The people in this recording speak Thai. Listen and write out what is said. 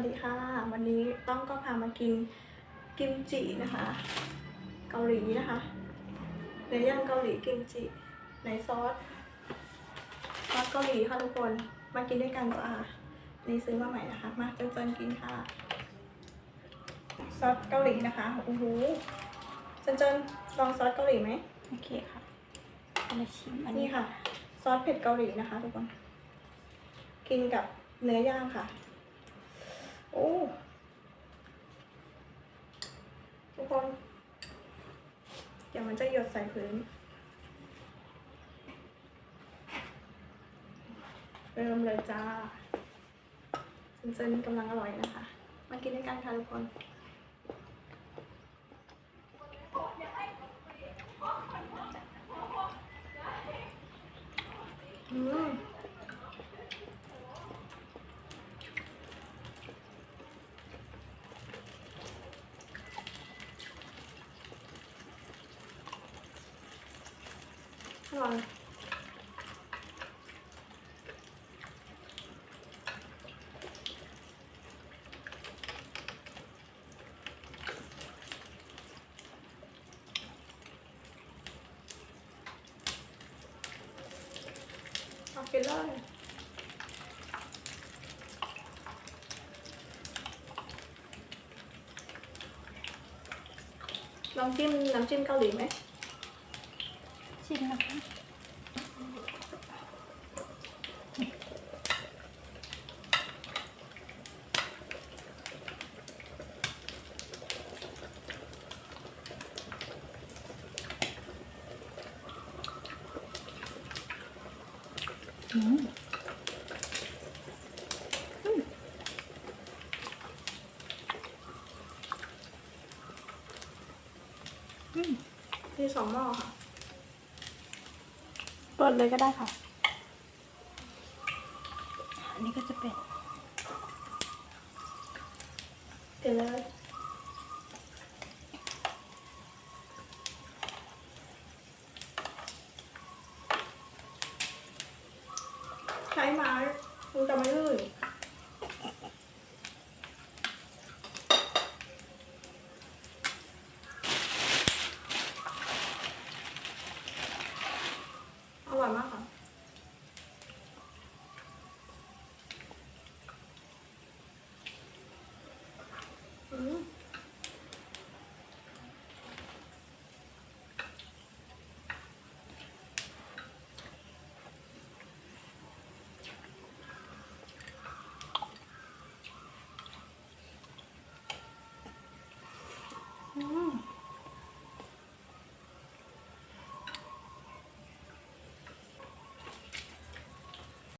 วัสดีค่ะ วันนี้ต้องก็พามากินกิมจินะคะ เกาหลีนะคะเนื้อย่างเกาหลีกิมจิในซอสซอสเกาหลีค่ะทุกคนมากินด้วยกันจ้านี่ซื้อมาใหม่นะคะ มาเจนๆกินค่ะซอสเกาหลีนะคะโอ้โหเจนๆลองซอสเกาหลีไหมโอเคค่ะเอามาชิมอันนี่นี้ค่ะ ซอสเผ็ดเกาหลีนะคะ ทุกคนกินกับเนื้อย่างค่ะ โอ้ทุกคน เดี๋ยว มันจะหยดใส่พื้น เริ่มเลยจ้าเจนกำลังอร่อยนะคะ มากินด้วยกันค่ะทุกคนอืม rồi. Ok rồi lòng chim lòng chim cao điểm ấy. 찌라고. 음. 음. 음. 그래서 엄마 เกาหลีไหมชิมนะคะอืมมีสองหม้อค่ะเปิดเลยก็ได้ค่ะ อันนี้ก็จะเป็นกินเลย